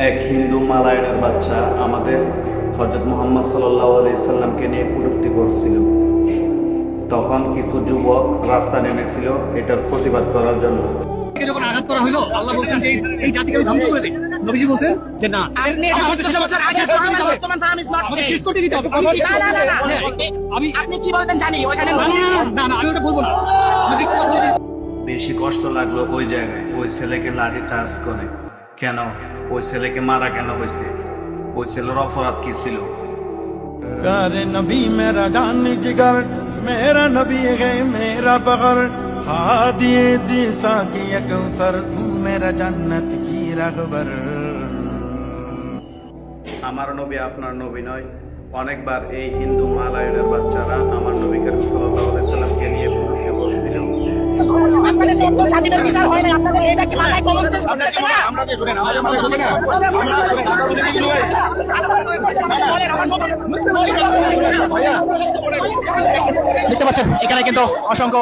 এক হিন্দু মালায়নের বাচ্চা আমাদের হজরত মোহাম্মদ সাল্লাহ আলি সাল্লামকে নিয়ে কটূক্তি করছিল তখন কিছু যুবক রাস্তা নেমেছিল এটার প্রতিবাদ করার জন্য যখন আঘাত করা হলো আল্লাহ বলছেন যে এই- এই জাতিকে আমি ধ্বংস করে দিই নবীজি বলছেন যে না আপনি আমাকে চোদ্দশো বছর আগে শেষ করতে দিতে হবে। বর্তমান ফাহাম is not আমাকে safe. শেষ করতে দিতে হবে আমি কি- না, না, না, না। আমি আপনি কি বলবেন জানি ওইখানে না, না, না, না, না, আমি ওটা বলব না আমাকে একটু কথা বলে দিন। বেশি কষ্ট লাগল ওই জায়গায় ওই ছেলেকে লাঠি চার্জ করে কেন? ওই ছেলেকে মারা কেন হয়েছে? ওই ছেলের অপরাধ কি ছিল? নবী মেরা জান জিগর মেরা নবী গে মেরা হা হাদিয়ে দিশা কি কৌতর তু মেরা জান্নাত কি রাখবর। আমার নবী আপনার নবী নয়। অনেকবার এই হিন্দু মালায়নের বাচ্চারা আমার নবীকে আপনাদের স্বাধীনের বিচার হয় না আপনাদের এটা কি মাথায় কমন সেন্স করতেছে না আমরা দিয়ে শুনেন আমাদের মাথায় শুনে না। আমরা শুনেন আমরা যদি এগুলো হয় দেখতে পাচ্ছেন এখানে কিন্তু অসংখ্য